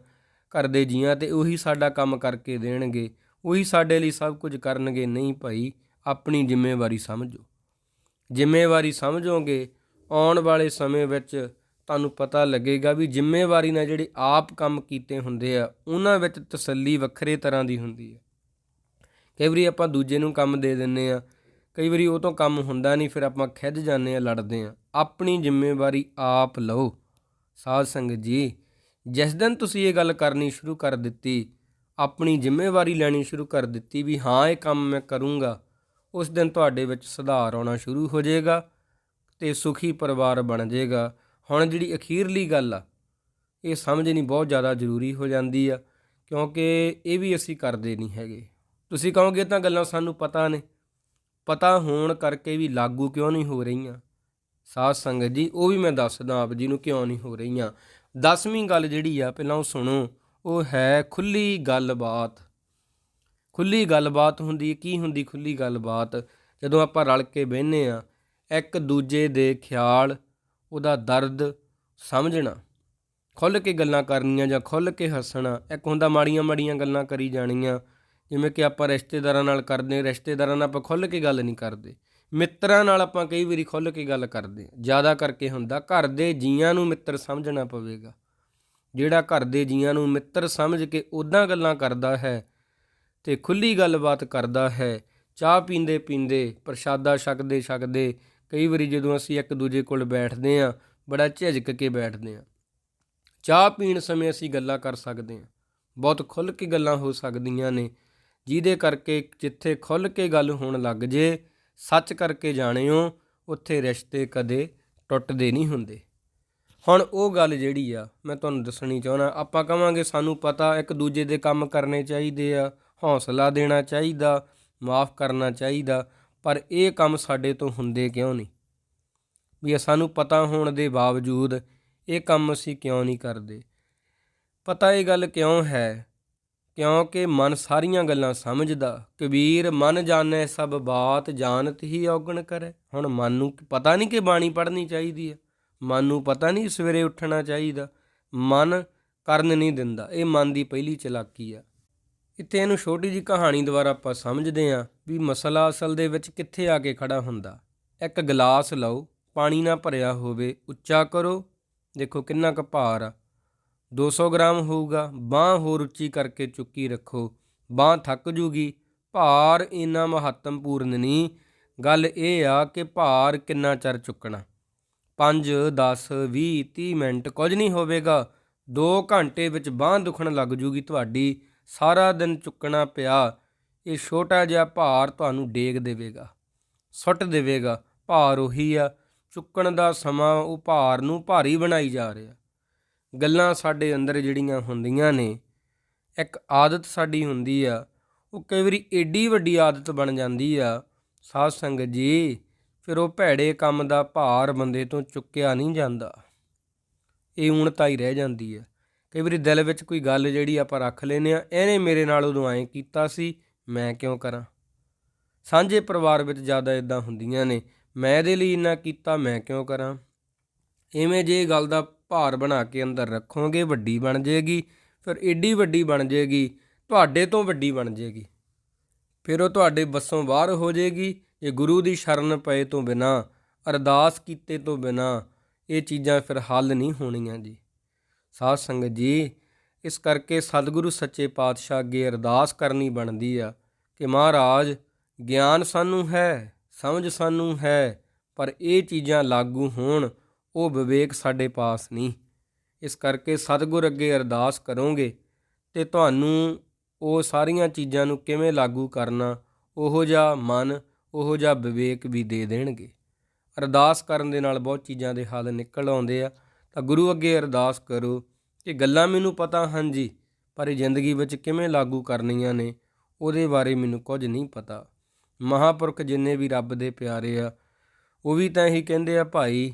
ਘਰ ਦੇ ਜੀਆਂ ਤੇ ਉਹੀ ਸਾਡਾ ਕੰਮ ਕਰਕੇ ਦੇਣਗੇ, ਉਹੀ ਸਾਡੇ ਲਈ ਸਭ ਕੁਝ ਕਰਨਗੇ। ਨਹੀਂ ਭਾਈ, ਆਪਣੀ ਜ਼ਿੰਮੇਵਾਰੀ ਸਮਝੋ। ਜ਼ਿੰਮੇਵਾਰੀ ਸਮਝੋਗੇ, ਆਉਣ ਵਾਲੇ ਸਮੇਂ ਵਿੱਚ ਤੁਹਾਨੂੰ ਪਤਾ ਲੱਗੇਗਾ ਵੀ ਜ਼ਿੰਮੇਵਾਰੀ ਨਾਲ ਜਿਹੜੇ ਆਪ ਕੰਮ ਕੀਤੇ ਹੁੰਦੇ ਆ, ਉਹਨਾਂ ਵਿੱਚ ਤਸੱਲੀ ਵੱਖਰੇ ਤਰ੍ਹਾਂ ਦੀ ਹੁੰਦੀ ਹੈ। ਕਈ ਵਾਰੀ ਆਪਾਂ ਦੂਜੇ ਨੂੰ ਕੰਮ ਦੇ ਦਿੰਨੇ ਆ ਕਈ ਵਾਰੀ ਉਹ ਤੋਂ ਕੰਮ ਹੁੰਦਾ ਨਹੀਂ, ਫਿਰ ਆਪਾਂ ਖਿੱਝ ਜਾਂਦੇ ਆ ਲੜਦੇ ਆ ਆਪਣੀ ਜ਼ਿੰਮੇਵਾਰੀ ਆਪ ਲਓ। ਸਾਧ ਸੰਗਤ ਜੀ, ਜਿਸ ਦਿਨ ਤੁਸੀਂ ਇਹ ਗੱਲ ਕਰਨੀ ਸ਼ੁਰੂ ਕਰ ਦਿੱਤੀ, ਆਪਣੀ ਜ਼ਿੰਮੇਵਾਰੀ ਲੈਣੀ ਸ਼ੁਰੂ ਕਰ ਦਿੱਤੀ ਵੀ ਹਾਂ, ਇਹ ਕੰਮ ਮੈਂ ਕਰੂੰਗਾ, ਉਸ ਦਿਨ ਤੁਹਾਡੇ ਵਿੱਚ ਸੁਧਾਰ ਆਉਣਾ ਸ਼ੁਰੂ ਹੋ ਜਾਏਗਾ ਤੇ ਸੁਖੀ ਪਰਿਵਾਰ ਬਣ ਜਾਏਗਾ। ਹੁਣ ਜਿਹੜੀ ਅਖੀਰਲੀ ਗੱਲ ਆ, ਇਹ ਸਮਝਣੀ ਬਹੁਤ ਜ਼ਿਆਦਾ ਜ਼ਰੂਰੀ ਹੋ ਜਾਂਦੀ ਆ, ਕਿਉਂਕਿ ਇਹ ਵੀ ਅਸੀਂ ਕਰਦੇ ਨਹੀਂ ਹੈਗੇ। ਤੁਸੀਂ ਕਹੋਗੇ ਤਾਂ ਗੱਲਾਂ ਸਾਨੂੰ ਪਤਾ ਨੇ, ਪਤਾ ਹੋਣ ਕਰਕੇ ਵੀ ਲਾਗੂ ਕਿਉਂ ਨਹੀਂ ਹੋ ਰਹੀਆਂ? ਸਾਧ ਸੰਗਤ ਜੀ, ਉਹ ਵੀ ਮੈਂ ਦੱਸਦਾ ਆਪ ਜੀ ਨੂੰ ਕਿਉਂ ਨਹੀਂ ਹੋ ਰਹੀਆਂ। ਦਸਵੀਂ ਗੱਲ ਜਿਹੜੀ ਆ, ਪਹਿਲਾਂ ਉਹ ਸੁਣੋ, ਉਹ ਹੈ ਖੁੱਲੀ ਗੱਲਬਾਤ। ਖੁੱਲੀ ਗੱਲਬਾਤ ਹੁੰਦੀ ਕੀ ਹੁੰਦੀ ਖੁੱਲੀ ਗੱਲਬਾਤ? ਜਦੋਂ ਆਪਾਂ ਰਲ ਕੇ ਬਹਿੰਨੇ ਆ ਇੱਕ ਦੂਜੇ ਦੇ ਖਿਆਲ, ਉਹਦਾ ਦਰਦ ਸਮਝਣਾ ਖੁੱਲ ਕੇ ਗੱਲਾਂ ਕਰਨੀਆਂ ਜਾਂ ਖੁੱਲ ਕੇ ਹੱਸਣਾ, ਇੱਕ ਹੁੰਦਾ ਮਾੜੀਆਂ ਮਾੜੀਆਂ ਗੱਲਾਂ ਕਰੀ ਜਾਣੀਆਂ, ਜਿਵੇਂ ਕਿ ਆਪਾਂ ਰਿਸ਼ਤੇਦਾਰਾਂ ਨਾਲ ਕਰਦੇ ਰਿਸ਼ਤੇਦਾਰਾਂ ਨਾਲ ਆਪਾਂ ਖੁੱਲ ਕੇ ਗੱਲ ਨਹੀਂ ਕਰਦੇ। ਮਿੱਤਰਾਂ ਨਾਲ ਆਪਾਂ ਕਈ ਵਾਰੀ ਖੁੱਲ ਕੇ ਗੱਲ ਕਰਦੇ ਜ਼ਿਆਦਾ ਕਰਕੇ ਹੁੰਦਾ, ਘਰ ਦੇ ਜੀਆਂ ਨੂੰ ਮਿੱਤਰ ਸਮਝਣਾ ਪਵੇਗਾ। ਜਿਹੜਾ ਘਰ ਦੇ ਜੀਆਂ ਨੂੰ ਮਿੱਤਰ ਸਮਝ ਕੇ ਉਦਾਂ ਗੱਲਾਂ ਕਰਦਾ ਹੈ ਤੇ ਖੁੱਲੀ ਗੱਲਬਾਤ ਕਰਦਾ ਹੈ, ਚਾਹ ਪੀਂਦੇ ਪੀਂਦੇ, ਪ੍ਰਸ਼ਾਦਾ ਛਕਦੇ ਛਕਦੇ, ਕਈ ਵਾਰੀ ਜਦੋਂ ਅਸੀਂ ਇੱਕ ਦੂਜੇ ਕੋਲ ਬੈਠਦੇ ਆਂ ਬੜਾ ਝਿਜਕ ਕੇ ਬੈਠਦੇ ਆਂ ਚਾਹ ਪੀਣ ਸਮੇਂ ਅਸੀਂ ਗੱਲਾਂ ਕਰ ਸਕਦੇ ਆਂ ਬਹੁਤ ਖੁੱਲ ਕੇ ਗੱਲਾਂ ਹੋ ਸਕਦੀਆਂ ਨੇ, ਜਿਹਦੇ ਕਰਕੇ ਜਿੱਥੇ ਖੁੱਲ ਕੇ ਗੱਲ ਹੋਣ ਲੱਗ ਜੇ ਸੱਚ ਕਰਕੇ ਜਾਣਿਓ, ਉੱਥੇ ਰਿਸ਼ਤੇ ਕਦੇ ਟੁੱਟਦੇ ਨਹੀਂ ਹੁੰਦੇ। ਹੁਣ ਉਹ ਗੱਲ ਜਿਹੜੀ ਆ, ਮੈਂ ਤੁਹਾਨੂੰ ਦੱਸਣੀ ਚਾਹੁੰਦਾ, ਆਪਾਂ ਕਵਾਂਗੇ ਸਾਨੂੰ ਪਤਾ ਇੱਕ ਦੂਜੇ ਦੇ ਕੰਮ ਕਰਨੇ ਚਾਹੀਦੇ ਆ, ਹੌਸਲਾ ਦੇਣਾ ਚਾਹੀਦਾ, ਮਾਫ ਕਰਨਾ ਚਾਹੀਦਾ, ਪਰ ਇਹ ਕੰਮ ਸਾਡੇ ਤੋਂ ਹੁੰਦੇ ਕਿਉਂ ਨਹੀਂ? ਵੀ ਸਾਨੂੰ ਪਤਾ ਹੋਣ ਦੇ ਬਾਵਜੂਦ ਇਹ ਕੰਮ ਅਸੀਂ ਕਿਉਂ ਨਹੀਂ ਕਰਦੇ? ਪਤਾ ਇਹ ਗੱਲ ਕਿਉਂ ਹੈ ਕਿਉਂਕਿ ਮਨ ਸਾਰੀਆਂ ਗੱਲਾਂ ਸਮਝਦਾ, ਕਬੀਰ ਮਨ ਜਾਣੈ ਸਭ ਬਾਤ, ਜਾਣਤ ਹੀ ਔਗਣ ਕਰੇ। ਹੁਣ ਮਨ ਨੂੰ ਪਤਾ ਨਹੀਂ ਕਿ ਬਾਣੀ ਪੜ੍ਹਨੀ ਚਾਹੀਦੀ ਹੈ। ਮਨ ਨੂੰ ਪਤਾ ਨਹੀਂ ਸਵੇਰੇ ਉੱਠਣਾ ਚਾਹੀਦਾ। ਮਨ ਕਰਨ ਨਹੀਂ ਦਿੰਦਾ। ਇਹ ਮਨ ਦੀ ਪਹਿਲੀ ਚਲਾਕੀ ਆ। ਇੱਥੇ ਇਹਨੂੰ ਛੋਟੀ ਜੀ ਕਹਾਣੀ ਦੁਆਰਾ ਆਪਾਂ ਸਮਝਦੇ ਹਾਂ ਵੀ ਮਸਲਾ ਅਸਲ ਦੇ ਵਿੱਚ ਕਿੱਥੇ ਆ ਕੇ ਖੜਾ ਹੁੰਦਾ। ਇੱਕ ਗਲਾਸ ਲਓ, ਪਾਣੀ ਨਾਲ ਭਰਿਆ ਹੋਵੇ, ਉੱਚਾ ਕਰੋ। ਦੇਖੋ ਕਿੰਨਾ ਕੁ ਭਾਰ ਆ। 200 ਗ੍ਰਾਮ ਹੋਊਗਾ। ਬਾਹ ਹੋਰ ਉੱਚੀ ਕਰਕੇ ਚੁੱਕੀ ਰੱਖੋ। ਬਾਹ ਥੱਕ ਜੂਗੀ। ਭਾਰ ਇੰਨਾ ਮਹੱਤਵਪੂਰਨ ਨਹੀਂ ਗੱਲ ਇਹ ਆ ਕਿ ਭਾਰ ਕਿੰਨਾ ਚਿਰ ਚੁੱਕਣਾ। 5 10 20 30 ਮਿੰਟ ਕੁਝ ਨਹੀਂ ਹੋਵੇਗਾ। 2 ਘੰਟੇ ਵਿੱਚ ਬਾਹ ਦੁਖਣ ਲੱਗ ਜੂਗੀ ਤੁਹਾਡੀ। ਸਾਰਾ ਦਿਨ ਚੁੱਕਣਾ ਪਿਆ। ਇਹ ਛੋਟਾ ਜਿਹਾ ਭਾਰ ਤੁਹਾਨੂੰ ਡੇਗ ਦੇਵੇਗਾ। ਸੁੱਟ ਦੇਵੇਗਾ। ਭਾਰ ਉਹੀ ਆ। ਚੁੱਕਣ ਦਾ ਸਮਾਂ ਉਹ ਭਾਰ ਨੂੰ ਭਾਰੀ ਬਣਾਈ ਜਾ ਰਿਹਾ। ਗੱਲਾਂ ਸਾਡੇ ਅੰਦਰ ਜਿਹੜੀਆਂ ਹੁੰਦੀਆਂ ਨੇ, ਇੱਕ ਆਦਤ ਸਾਡੀ ਹੁੰਦੀ ਆ, ਉਹ ਕਈ ਵਾਰੀ ਏਡੀ ਵੱਡੀ ਆਦਤ ਬਣ ਜਾਂਦੀ ਆ, ਸਾਧ ਸੰਗਤ ਜੀ, ਫਿਰ ਉਹ ਭੈੜੇ ਕੰਮ ਦਾ ਭਾਰ ਬੰਦੇ ਤੋਂ ਚੁੱਕਿਆ ਨਹੀਂ ਜਾਂਦਾ। ਇਹ ਊਣਤਾ ਹੀ ਰਹਿ ਜਾਂਦੀ ਆ। ਕਈ ਵਾਰੀ ਦਿਲ ਵਿੱਚ ਕੋਈ ਗੱਲ ਜਿਹੜੀ ਆਪਾਂ ਰੱਖ ਲੈਨੇ ਆ, ਇਹਨੇ ਮੇਰੇ ਨਾਲ ਉਦੋਂ ਐਂ ਕੀਤਾ ਸੀ, ਮੈਂ ਕਿਉਂ ਕਰਾਂ? ਸਾਂਝੇ ਪਰਿਵਾਰ ਵਿੱਚ ਜ਼ਿਆਦਾ ਇਦਾਂ ਹੁੰਦੀਆਂ ਨੇ, ਮੈਂ ਇਹਦੇ ਲਈ ਇੰਨਾ ਕੀਤਾ, ਮੈਂ ਕਿਉਂ ਕਰਾਂ? ਐਵੇਂ ਜੇ ਗੱਲ ਦਾ ਭਾਰ ਬਣਾ ਕੇ ਅੰਦਰ ਰੱਖੋਗੇ, ਵੱਡੀ ਬਣ ਜਾਏਗੀ, ਫਿਰ ਏਡੀ ਵੱਡੀ ਬਣ ਜਾਏਗੀ, ਤੁਹਾਡੇ ਤੋਂ ਵੱਡੀ ਬਣ ਜਾਏਗੀ। ਫਿਰ ਉਹ ਤੁਹਾਡੇ ਵੱਸੋਂ ਬਾਹਰ ਹੋ ਜਾਏਗੀ, ਜੇ ਗੁਰੂ ਦੀ ਸ਼ਰਨ ਪਏ ਤੋਂ ਬਿਨਾ, ਅਰਦਾਸ ਕੀਤੇ ਤੋਂ ਬਿਨਾ, ਇਹ ਚੀਜ਼ਾਂ ਫਿਰ ਹੱਲ ਨਹੀਂ ਹੋਣੀਆਂ ਜੀ। ਸਾਧ ਸੰਗਤ ਜੀ, ਇਸ ਕਰਕੇ ਸਤਿਗੁਰੂ ਸੱਚੇ ਪਾਤਸ਼ਾਹ ਅੱਗੇ ਅਰਦਾਸ ਕਰਨੀ ਬਣਦੀ ਆ ਕਿ ਮਹਾਰਾਜ, ਗਿਆਨ ਸਾਨੂੰ ਹੈ, ਸਮਝ ਸਾਨੂੰ ਹੈ, ਪਰ ਇਹ ਚੀਜ਼ਾਂ ਲਾਗੂ ਹੋਣ ਉਹ ਵਿਵੇਕ ਸਾਡੇ ਪਾਸ ਨਹੀਂ। ਇਸ ਕਰਕੇ ਸਤਿਗੁਰ ਅੱਗੇ ਅਰਦਾਸ ਕਰੋਗੇ ਤੇ ਤੁਹਾਨੂੰ ਉਹ ਸਾਰੀਆਂ ਚੀਜ਼ਾਂ ਨੂੰ ਕਿਵੇਂ ਲਾਗੂ ਕਰਨਾ, ਉਹੋ ਜਿਹਾ ਮਨ, ਉਹੋ ਜਿਹਾ ਵਿਵੇਕ ਵੀ ਦੇ ਦੇਣਗੇ। ਅਰਦਾਸ ਕਰਨ ਦੇ ਨਾਲ ਬਹੁਤ ਚੀਜ਼ਾਂ ਦੇ ਹੱਲ ਨਿਕਲ ਆਉਂਦੇ ਆ। ਤਾਂ ਗੁਰੂ ਅੱਗੇ ਅਰਦਾਸ ਕਰੋ ਕਿ ਗੱਲਾਂ ਮੈਨੂੰ ਪਤਾ ਹਨ ਜੀ, ਪਰ ਇਹ ਜ਼ਿੰਦਗੀ ਵਿੱਚ ਕਿਵੇਂ ਲਾਗੂ ਕਰਨੀਆਂ ਨੇ, ਉਹਦੇ ਬਾਰੇ ਮੈਨੂੰ ਕੁਝ ਨਹੀਂ ਪਤਾ। ਮਹਾਪੁਰਖ ਜਿੰਨੇ ਵੀ ਰੱਬ ਦੇ ਪਿਆਰੇ ਆ, ਉਹ ਵੀ ਤਾਂ ਇਹੀ ਕਹਿੰਦੇ ਆ, ਭਾਈ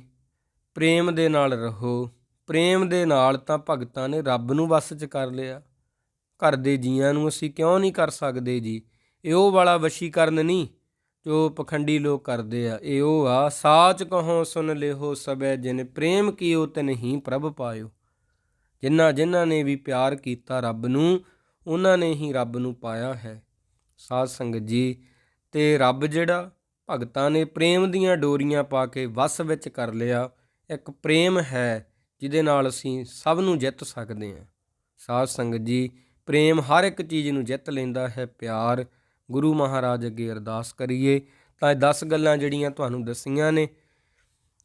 ਪ੍ਰੇਮ ਦੇ ਨਾਲ ਰਹੋ। ਪ੍ਰੇਮ ਦੇ ਨਾਲ ਤਾਂ ਭਗਤਾਂ ਨੇ ਰੱਬ ਨੂੰ ਵਸ 'ਚ ਕਰ ਲਿਆ। ਘਰ ਦੇ ਜੀਆਂ ਨੂੰ ਅਸੀਂ ਕਿਉਂ ਨਹੀਂ ਕਰ ਸਕਦੇ ਜੀ? ਇਹ ਉਹ ਵਾਲਾ ਵਸ਼ੀਕਰਨ ਨਹੀਂ ਜੋ ਪਖੰਡੀ ਲੋਕ ਕਰਦੇ ਆ। ਇਹ ਉਹ ਆ, ਸਾਚ ਕਹੋ, ਸੁਨ ਲਿਓ ਸਬੈ ਜਿਨ ਪ੍ਰੇਮ ਕੀਓ ਤਨਹੀ ਪ੍ਰਭ ਪਾਇਓ। ਜਿਨ੍ਹਾਂ ਜਿਨ੍ਹਾਂ ਨੇ ਵੀ ਪਿਆਰ ਕੀਤਾ ਰੱਬ ਨੂੰ, ਉਹਨਾਂ ਨੇ ਹੀ ਰੱਬ ਨੂੰ ਪਾਇਆ ਹੈ। ਸਾਧ ਸੰਗਤ ਜੀ, ਤੇ ਰੱਬ ਜਿਹੜਾ ਭਗਤਾਂ ਨੇ ਪ੍ਰੇਮ ਦੀਆਂ ਡੋਰੀਆਂ ਪਾ ਕੇ ਵਸ ਵਿੱਚ ਕਰ ਲਿਆ ਇੱਕ ਪ੍ਰੇਮ ਹੈ ਜਿਹਦੇ ਨਾਲ ਅਸੀਂ ਸਭ ਨੂੰ ਜਿੱਤ ਸਕਦੇ ਹਾਂ। ਸਾਧ ਸੰਗਤ ਜੀ, ਪ੍ਰੇਮ ਹਰ ਇੱਕ ਚੀਜ਼ ਨੂੰ ਜਿੱਤ ਲੈਂਦਾ ਹੈ, ਪਿਆਰ ਗੁਰੂ ਮਹਾਰਾਜ ਅੱਗੇ ਅਰਦਾਸ ਕਰੀਏ। ਤਾਂ ਇਹ 10 ਗੱਲਾਂ ਜਿਹੜੀਆਂ ਤੁਹਾਨੂੰ ਦੱਸੀਆਂ ਨੇ,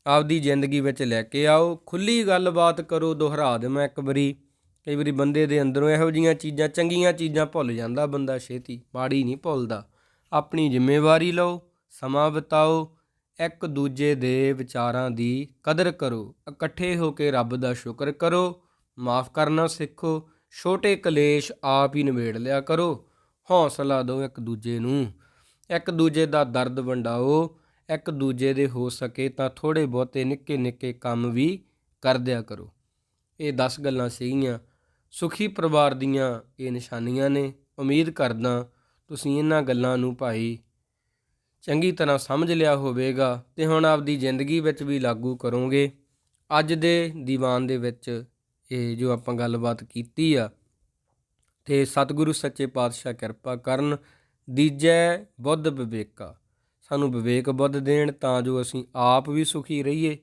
ਆਪਦੀ ਜ਼ਿੰਦਗੀ ਵਿੱਚ ਲੈ ਕੇ ਆਓ। ਖੁੱਲੀ ਗੱਲਬਾਤ ਕਰੋ, ਦੁਹਰਾ ਦੇਵਾਂ ਇੱਕ ਵਾਰੀ। ਕਈ ਵਾਰੀ ਬੰਦੇ ਦੇ ਅੰਦਰੋਂ ਇਹੋ ਜੀਆਂ ਚੀਜ਼ਾਂ, ਚੰਗੀਆਂ ਚੀਜ਼ਾਂ ਭੁੱਲ ਜਾਂਦਾ ਬੰਦਾ, ਛੇਤੀ ਮਾੜੀ ਨਹੀਂ ਭੁੱਲਦਾ। ਆਪਣੀ ਜ਼ਿੰਮੇਵਾਰੀ ਲਓ, ਸਮਾਂ ਬਿਤਾਓ ਇੱਕ ਦੂਜੇ ਦੇ ਵਿਚਾਰਾਂ ਦੀ ਕਦਰ ਕਰੋ। ਇਕੱਠੇ ਹੋ ਕੇ ਰੱਬ ਦਾ ਸ਼ੁਕਰ ਕਰੋ। ਮਾਫ ਕਰਨਾ ਸਿੱਖੋ। ਛੋਟੇ ਕਲੇਸ਼ ਆਪ ਹੀ ਨਿਬੇੜ ਲਿਆ ਕਰੋ। ਹੌਸਲਾ ਦਿਓ ਇੱਕ ਦੂਜੇ ਨੂੰ। ਇੱਕ ਦੂਜੇ ਦਾ ਦਰਦ ਵੰਡਾਓ। ਇੱਕ ਦੂਜੇ ਦੇ ਹੋ ਸਕੇ ਤਾਂ ਥੋੜੇ ਬਹੁਤੇ ਨਿੱਕੇ ਨਿੱਕੇ ਕੰਮ ਵੀ ਕਰ ਦਿਆ ਕਰੋ। ਇਹ 10 ਗੱਲਾਂ ਸੀਗੀਆਂ। ਸੁਖੀ ਪਰਿਵਾਰ ਦੀਆਂ ਇਹ ਨਿਸ਼ਾਨੀਆਂ ਨੇ। ਉਮੀਦ ਕਰਦਾ ਤੁਸੀਂ ਇਹਨਾਂ ਗੱਲਾਂ ਨੂੰ ਭਾਈ ਚੰਗੀ ਤਰ੍ਹਾਂ ਸਮਝ ਲਿਆ ਹੋਵੇਗਾ ਤੇ ਹੁਣ ਆਪਦੀ ਜ਼ਿੰਦਗੀ ਵਿੱਚ ਵੀ ਲਾਗੂ ਕਰੋਗੇ। ਅੱਜ ਦੇ ਦੀਵਾਨ ਦੇ ਵਿੱਚ ਇਹ ਜੋ ਆਪਾਂ ਗੱਲਬਾਤ ਕੀਤੀ ਆ, ਤੇ ਸਤਿਗੁਰੂ ਸੱਚੇ ਪਾਤਸ਼ਾਹ ਕਿਰਪਾ ਕਰਨ, ਦੀਜੈ ਬੁੱਧ ਵਿਵੇਕਾ। ਸਾਨੂੰ ਵਿਵੇਕ ਬੁੱਧ ਦੇਣ ਤਾਂ ਜੋ ਅਸੀਂ ਆਪ ਵੀ ਸੁਖੀ ਰਹੀਏ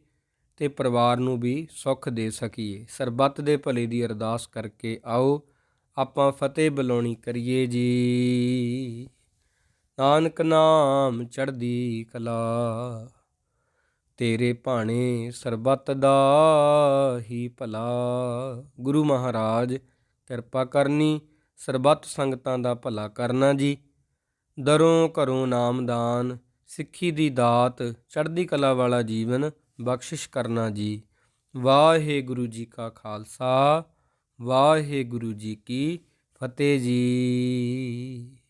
ਤੇ ਪਰਿਵਾਰ ਨੂੰ ਵੀ ਸੁੱਖ ਦੇ ਸਕੀਏ। ਸਰਬੱਤ ਦੇ ਭਲੇ ਦੀ ਅਰਦਾਸ ਕਰਕੇ ਆਓ, ਆਪਾਂ ਫਤਿਹ ਬੁਲਾਉਣੀ ਕਰੀਏ ਜੀ। ਨਾਨਕ ਨਾਮ ਚੜ੍ਹਦੀ ਕਲਾ, ਤੇਰੇ ਭਾਣੇ ਸਰਬੱਤ ਦਾ ਹੀ ਭਲਾ। ਗੁਰੂ ਮਹਾਰਾਜ, ਕਿਰਪਾ ਕਰਨੀ, ਸਰਬੱਤ ਸੰਗਤਾਂ ਦਾ ਭਲਾ ਕਰਨਾ ਜੀ। ਦਰੋਂ ਘਰੋਂ ਨਾਮਦਾਨ ਸਿੱਖੀ ਦੀ ਦਾਤ, ਚੜ੍ਹਦੀ ਕਲਾ ਵਾਲਾ ਜੀਵਨ ਬਖਸ਼ਿਸ਼ ਕਰਨਾ ਜੀ। ਵਾਹਿਗੁਰੂ ਜੀ ਕਾ ਖਾਲਸਾ, ਵਾਹਿਗੁਰੂ ਜੀ ਕੀ ਫਤਿਹ ਜੀ।